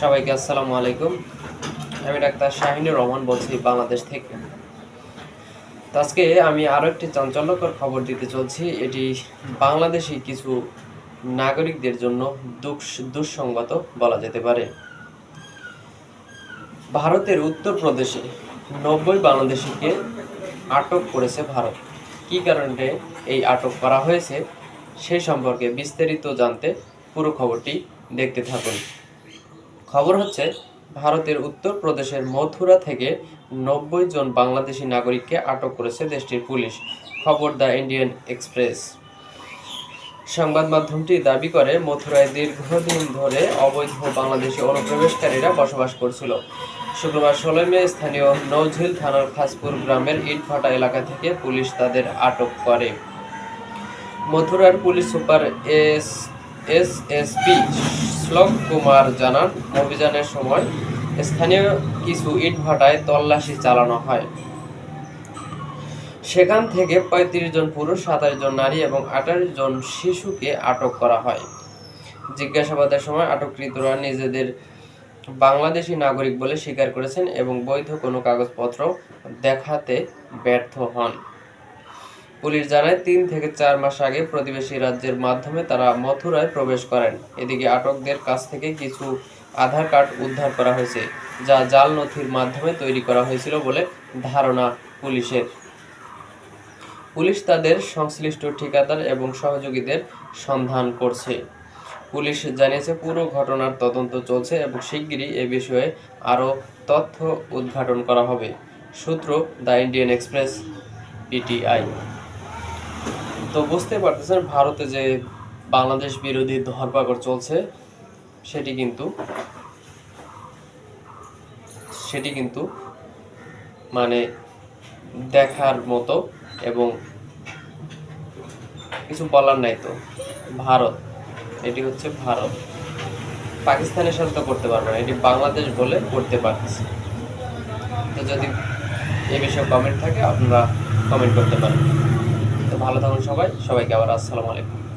সবাইকে আসসালামু আলাইকুম। আমি ডাক্তার শাহিনুর রহমান বলছি বাংলাদেশ থেকে। আজকে আমি আরও একটি চাঞ্চল্যকর খবর দিতে চলছি। এটি বাংলাদেশি কিছু নাগরিকদের জন্য দুঃখ দুঃসঙ্গত বলা যেতে পারে। ভারতের উত্তরপ্রদেশে নব্বই বাংলাদেশিকে আটক করেছে ভারত। কি কারণে এই আটক করা হয়েছে সেই সম্পর্কে বিস্তারিত জানতে পুরো খবরটি দেখতে থাকুন। খবর হচ্ছে, ভারতের উত্তরপ্রদেশের মথুরা থেকে নব্বই জন বাংলাদেশি নাগরিককে আটক করেছে দেশটির পুলিশ। খবর দ্য ইন্ডিয়ান এক্সপ্রেস। সংবাদ মাধ্যমটি দাবি করে, মথুরায় দীর্ঘদিন ধরে অবৈধ বাংলাদেশি অনুপ্রবেশকারীরা বসবাস করছিল। শুক্রবার ষোলোই মে স্থানীয় নৌঝিল থানার খাসপুর গ্রামের ইটভাটা এলাকা থেকে পুলিশ তাদের আটক করে। মথুরার police super S S S P, Shlok Kumar জানান, অভিযানের সময় স্থানীয় কিছু ইটভাটায় তল্লাশি চালানো হয়। সেখান থেকে পঁয়ত্রিশ জন পুরুষ, সাতাশ জন নারী এবং আঠাশ জন শিশুকে আটক করা হয়। জিজ্ঞাসাবাদের সময় আটককৃতরা নিজেদের বাংলাদেশি নাগরিক বলে স্বীকার করেছেন এবং বৈধ কোনো কাগজপত্র দেখাতে ব্যর্থ হন। পুলিশ জানায়, তিন থেকে চার মাস আগে প্রতিবেশী রাজ্যের মাধ্যমে তারা মথুরায় প্রবেশ করেন। এদিকে আটকদের কাছ থেকে কিছু আধার কার্ড উদ্ধার করা হয়েছে, যা জাল নথির মাধ্যমে তৈরি করা হয়েছিল বলে ধারণা পুলিশের। পুলিশ তাদের সংশ্লিষ্ট ঠিকাদার এবং সহযোগীদের সন্ধান করছে। পুলিশ জানিয়েছে, পুরো ঘটনার তদন্ত চলছে এবং শিগগিরই এ বিষয়ে আরও তথ্য উদ্ঘাটন করা হবে। সূত্র দ্য ইন্ডিয়ান এক্সপ্রেস, পিটিআই। তো বুঝতে পারতেছেন, ভারতে যে বাংলাদেশ বিরোধী ধরপাকড় চলছে, সেটি কিন্তু সেটি কিন্তু মানে দেখার মতো এবং কিছু বলার নাই তো। ভারত, এটি হচ্ছে ভারত। পাকিস্তানের সাথে তো করতে পারবে না, এটি বাংলাদেশ বলে করতে পারতেছে। তো যদি এ বিষয়ে কমেন্ট থাকে, আপনারা কমেন্ট করতে পারেন। ভালো থাকুন সবাই। সবাইকে আবার আসসালামু আলাইকুম।